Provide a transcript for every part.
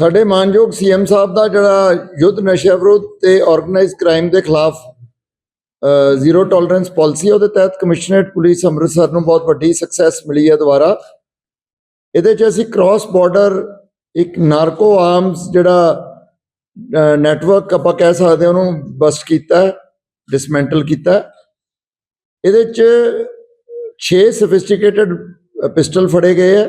ਸਾਡੇ ਮਾਨਯੋਗ ਸੀਐਮ ਸਾਹਿਬ ਦਾ ਜਿਹੜਾ ਯੁੱਧ ਨਸ਼ਾ ਵਿਰੋਧ ਤੇ ਆਰਗੇਨਾਈਜ਼ਡ ਕ੍ਰਾਈਮ ਦੇ ਖਿਲਾਫ ਜ਼ੀਰੋ ਟੋਲਰੈਂਸ ਪਾਲਿਸੀ ਉਹਦੇ ਤਹਿਤ ਕਮਿਸ਼ਨਰੇਟ ਪੁਲਿਸ ਅੰਮ੍ਰਿਤਸਰ ਨੂੰ ਬਹੁਤ ਵੱਡੀ ਸਕਸੈਸ ਮਿਲੀ ਹੈ ਦੁਬਾਰਾ। ਇਹਦੇ 'ਚ ਅਸੀਂ ਕ੍ਰਾਸ ਬਾਰਡਰ ਇੱਕ ਨਾਰਕੋ ਆਰਮਸ ਜਿਹੜਾ ਨੈਟਵਰਕ ਆਪਾਂ ਕਹਿ ਸਕਦੇ ਹਾਂ, ਉਹਨੂੰ ਬਸਟ ਕੀਤਾ ਡਿਸਮੈਂਟਲ ਕੀਤਾ ਇਹਦੇ 'ਚ 6 ਸੋਫਿਸਟੀਕੇਟਡ ਪਿਸਟਲ ਫੜੇ ਗਏ ਹੈ।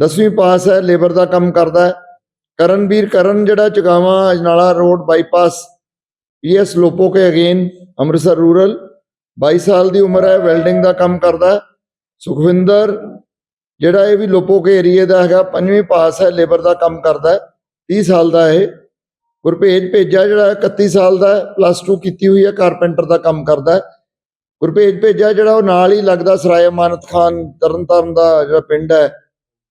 10ਵੀਂ ਪਾਸ ਹੈ, ਲੇਬਰ ਦਾ ਕੰਮ ਕਰਦਾ ਹੈ। ਕਰਨਵੀਰ ਕਰਨ ਜਿਹੜਾ Chagawa, Ajnala road bypass, PS Lopoke again, Amritsar rural. 22 ਸਾਲ ਦੀ ਉਮਰ ਹੈ, ਵੈਲਡਿੰਗ ਦਾ ਕੰਮ ਕਰਦਾ ਸੁਖਵਿੰਦਰ ਜਿਹੜਾ ਇਹ ਵੀ ਲੋਪੋਕੇ ਏਰੀਏ ਦਾ ਹੈਗਾ, ਪੰਜਵੀਂ ਪਾਸ ਹੈ, ਲੇਬਰ ਦਾ ਕੰਮ ਕਰਦਾ ਹੈ। 30 ਸਾਲ ਦਾ ਇਹ। ਗੁਰਭੇਜ ਭੇਜਾ ਜਿਹੜਾ 31 ਸਾਲ ਦਾ ਪਲੱਸ 2 ਕੀਤੀ ਹੋਈ ਹੈ, ਕਾਰਪੈਂਟਰ ਦਾ ਕੰਮ ਕਰਦਾ ਹੈ। ਗੁਰਭੇਜ ਭੇਜਾ ਜਿਹੜਾ ਉਹ ਨਾਲ ਹੀ ਲੱਗਦਾ, ਸਰਾਏ ਅਮਾਨਤ ਖਾਨ, ਤਰਨਤਾਰਨ ਦਾ ਜਿਹੜਾ ਪਿੰਡ ਹੈ।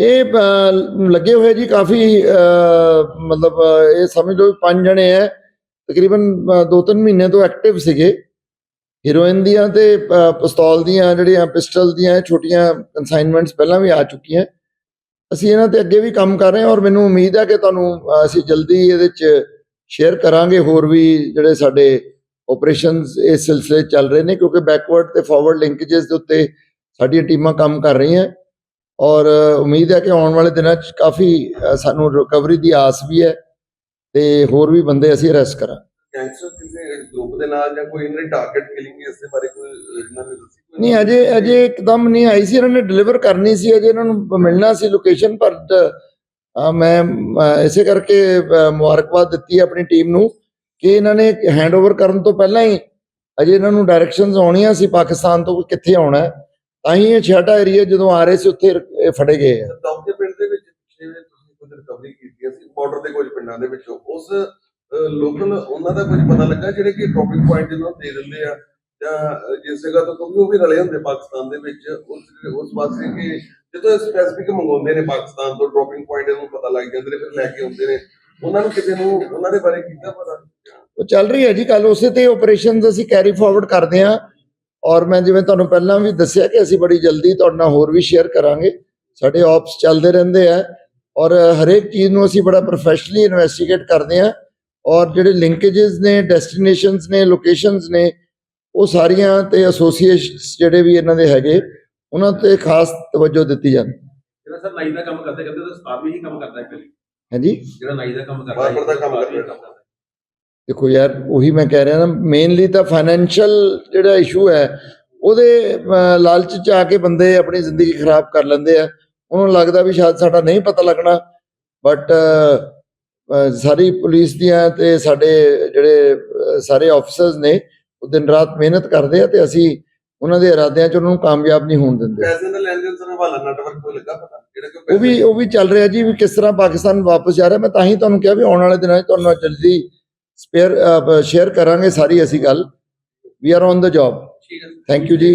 ਇਹ ਲੱਗੇ ਹੋਏ ਜੀ ਕਾਫੀ ਮਤਲਬ ਇਹ ਸਮਝ ਲਓ ਵੀ ਪੰਜ ਜਣੇ ਐ। ਤਕਰੀਬਨ 2-3 ਮਹੀਨੇ ਤੋਂ ਐਕਟਿਵ ਸੀਗੇ। ਹੀਰੋਇਨ ਦੀਆਂ ਤੇ ਅ, ਪਿਸਤੌਲ ਦੀਆਂ ਜਿਹੜੀਆਂ ਪਿਸਟਲ ਦੀਆਂ ਛੋਟੀਆਂ ਕਨਸਾਈਨਮੈਂਟਸ ਪਹਿਲਾਂ ਵੀ ਆ ਚੁੱਕੀਆਂ। ਅਸੀਂ ਇਹਨਾਂ ਤੇ ਅੱਗੇ ਵੀ ਕੰਮ ਕਰ ਰਹੇ ਹਾਂ ਔਰ ਮੈਨੂੰ ਉਮੀਦ ਹੈ ਕਿ ਤੁਹਾਨੂੰ ਅਸੀਂ ਜਲਦੀ ਇਹਦੇ 'ਚ ਸ਼ੇਅਰ ਕਰਾਂਗੇ ਹੋਰ ਵੀ ਜਿਹੜੇ ਸਾਡੇ ਆਪਰੇਸ਼ਨਸ ਇਸ ਸਿਲਸਿਲੇ 'ਚ ਚੱਲ ਰਹੇ ਨੇ ਕਿਉਂਕਿ ਬੈਕਵਰਡ ਤੇ ਫਾਰਵਰਡ ਲਿੰਕੇजेस ਦੇ ਉੱਤੇ ਸਾਡੀਆਂ ਟੀਮਾਂ ਕੰਮ ਕਰ ਰਹੀਆਂ। ਔਰ ਉਮੀਦ ਹੈ ਕਿ ਆਉਣ ਵਾਲੇ ਦਿਨਾਂ 'ਚ ਕਾਫੀ ਸਾਨੂੰ ਰਿਕਵਰੀ ਦੀ ਆਸ ਵੀ ਹੈ ਤੇ ਹੋਰ ਵੀ ਬੰਦੇ ਅਸੀਂ ਅਰੈਸਟ ਕਰਾਂਗੇ। ਗੈਂਗਸਟਰ ਕਿਸੇ ਗਰੁੱਪ ਦੇ ਨਾਲ ਜਾਂ ਕੋਈ ਇਹਨਾਂ ਨੇ ਟਾਰਗੇਟ ਕਿਲਿੰਗ ਇਸ ਦੇ ਬਾਰੇ ਕੋਈ ਇਹਨਾਂ ਨੇ ਦੱਸੀ ਨਹੀਂ ਅਜੇ ਅਜੇ ਇੱਕਦਮ ਨਹੀਂ ਆਈ ਸੀ ਇਹਨਾਂ ਨੇ ਡਿਲੀਵਰ ਕਰਨੀ ਸੀ ਅਜੇ ਇਹਨਾਂ ਨੂੰ ਮਿਲਣਾ ਸੀ ਲੋਕੇਸ਼ਨ ਪਰ ਮੈਂ ਇਸੇ ਕਰਕੇ ਮੁਬਾਰਕਬਾਦ ਦਿੱਤੀ ਹੈ ਆਪਣੀ ਟੀਮ ਨੂੰ ਕਿ ਇਹਨਾਂ ਨੇ ਹੈਂਡਓਵਰ ਕਰਨ ਤੋਂ ਪਹਿਲਾਂ ਹੀ ਅਜੇ ਇਹਨਾਂ ਨੂੰ ਡਾਇਰੈਕਸ਼ਨਸ ਆਉਣੀਆਂ ਸੀ ਪਾਕਿਸਤਾਨ ਤੋਂ ਕਿੱਥੇ ਆਉਣਾ ਹੈ। ਤਾਂ ਹੀ ਇਹ ਛੇਟਾ ਏਰੀਆ ਜਦੋਂ ਆ ਰਹੇ ਸੀ ਉੱਥੇ ਇਹ ਫੜੇ ਗਏ ਆ। ਦੌਕੇ ਪਿੰਡ ਦੇ ਵਿੱਚ ਪਿੱਛੇ ਤੁਸੀਂ ਕੁਝ ਰਿਕਵਰੀ ਕੀਤੀ ਸੀ ਬਾਰਡਰ ਦੇ ਕੁਝ ਪਿੰਡਾਂ ਦੇ ਵਿੱਚੋਂ। ਉਸ ਲੋਕਲ ਉਹਨਾਂ ਦਾ ਕੁਝ ਪਤਾ ਲੱਗਾ ਜਿਹੜੇ ਕਿ ਡ੍ਰੌਪਿੰਗ ਪੁਆਇੰਟ ਜਿਹਨਾਂ ਦੇ ਦਿੰਦੇ ਆ? ਜਾਂ ਜਿਸ ਜਗ੍ਹਾ ਤੋਂ ਉਹ ਵੀ ਰਲੇ ਹੁੰਦੇ ਪਾਕਿਸਤਾਨ ਦੇ ਵਿੱਚ ਉਸ ਉਸ ਪਾਸੇ ਕਿ ਜਦੋਂ ਸਪੈਸੀਫਿਕ ਮੰਗਾਉਂਦੇ ਨੇ ਪਾਕਿਸਤਾਨ ਤੋਂ ਡ੍ਰੌਪਿੰਗ ਪੁਆਇੰਟ ਨੂੰ ਪਤਾ ਲੱਗ ਜਾਂਦੇ ਨੇ ਫਿਰ ਲੈ ਕੇ ਆਉਂਦੇ ਨੇ। ਉਹਨਾਂ ਨੂੰ ਕਿਤੇ ਨੂੰ ਉਹਨਾਂ ਦੇ ਬਾਰੇ ਕੀਤਾ ਪਤਾ ਉਹ ਚੱਲ ਰਹੀ ਹੈ ਜੀ ਕੱਲ ਉਸੇ ਤੇ ਆਪਰੇਸ਼ਨਸ ਅਸੀਂ ਕੈਰੀ ਫਾਰਵਰਡ ਕਰਦੇ ਹਾਂ। ਔਰ ਮੈਂ ਜਿਵੇਂ ਤੁਹਾਨੂੰ ਪਹਿਲਾਂ ਵੀ ਦੱਸਿਆ ਕਿ ਅਸੀਂ ਬੜੀ ਜਲਦੀ ਤੁਹਾਡੇ ਨਾਲ ਹੋਰ ਵੀ ਸ਼ੇਅਰ ਕਰਾਂਗੇ ਸਾਡੇ ਆਪਸ ਚੱਲਦੇ ਰਹਿੰਦੇ ਆ ਔਰ ਹਰੇਕ ਚੀਜ਼ ਨੂੰ ਅਸੀਂ ਬੜਾ ਪ੍ਰੋਫੈਸ਼ਨਲੀ ਇਨਵੈਸਟੀਗੇਟ ਕਰਦੇ ਹਾਂ ਔਰ ਜਿਹੜੇ ਲਿੰਕੇजेस ਨੇ ਡੈਸਟੀਨੇਸ਼ਨਸ ਨੇ ਲੋਕੇਸ਼ਨਸ ਨੇ ਉਹ ਸਾਰੀਆਂ ਤੇ ਐਸੋਸੀਏਸ਼ਨਸ ਜਿਹੜੇ ਵੀ ਇਹਨਾਂ ਦੇ ਹੈਗੇ ਉਹਨਾਂ ਤੇ ਖਾਸ ਤਵੱਜੋ ਦਿੱਤੀ ਜਾਂਦੀ ਜਿਹੜਾ ਸਰ ਨਾਈ ਦਾ ਕੰਮ ਕਰਦੇ ਕਰਦੇ ਤਾਂ ਸਟਾਫ ਵੀ ਹੀ ਕੰਮ ਕਰਦਾ ਹੈ ਪਹਿਲੇ ਹੈ ਜੀ ਜਿਹੜਾ ਨਾਈ ਦਾ ਕੰਮ ਕਰਦਾ ਬਾਰਬਰ ਦਾ ਕੰਮ। ਕਰਦਾ ਹੈ। ਦੇਖੋ ਯਾਰ ਉਹੀ ਮੈਂ ਕਹਿ ਰਿਹਾ ਨਾ ਮੇਨਲੀ ਤਾਂ ਫਾਈਨੈਂਸ਼ੀਅਲ ਜਿਹੜਾ ਇਸ਼ੂ ਹੈ ਉਹਦੇ ਲਾਲਚ ਚ ਆ ਕੇ ਬੰਦੇ ਆਪਣੀ ਜ਼ਿੰਦਗੀ ਖਰਾਬ ਕਰ ਲੈਂਦੇ ਆ। ਉਹਨੂੰ ਲੱਗਦਾ ਵੀ ਸ਼ਾਇਦ ਸਾਡਾ ਨਹੀਂ ਪਤਾ ਲੱਗਣਾ ਬਟ ਸਾਰੀ ਪੁਲਿਸ ਦੀਆਂ ਤੇ ਸਾਡੇ ਜਿਹੜੇ ਸਾਰੇ ਆਫੀਸਰਸ ਨੇ ਉਹ ਦਿਨ ਰਾਤ ਮਿਹਨਤ ਕਰਦੇ ਆ ਤੇ ਅਸੀਂ ਉਹਨਾਂ ਦੇ ਇਰਾਦਿਆਂ ਚ ਉਹਨਾਂ ਨੂੰ ਕਾਮਯਾਬ ਨਹੀਂ ਹੋਣ ਦਿੰਦੇ। ਪੈਸੇ ਦਾ ਲੈਣ ਦੇਣ ਸਰ ਹਵਾਲਾ ਨੈਟਵਰਕ ਕੋਈ ਲੱਗਾ ਪਤਾ? ਜਿਹੜਾ ਕਿ ਉਹ ਵੀ ਉਹ ਵੀ ਚੱਲ ਰਿਹਾ ਜੀ ਵੀ ਕਿਸ ਤਰ੍ਹਾਂ ਪਾਕਿਸਤਾਨ ਵਾਪਸ ਜਾ ਰਿਹਾ। ਮੈਂ ਤਾਂ ਹੀ ਤੁਹਾਨੂੰ ਕਿਹਾ ਵੀ ਆਉਣ ਵਾਲੇ ਦਿਨਾਂ 'ਚ ਤੁਹਾਨੂੰ ਜਲਦੀ ਸਪੇਅਰ ਸ਼ੇਅਰ ਕਰਾਂਗੇ ਸਾਰੀ ਅਸੀਂ ਗੱਲ। We are on the job thank you ji.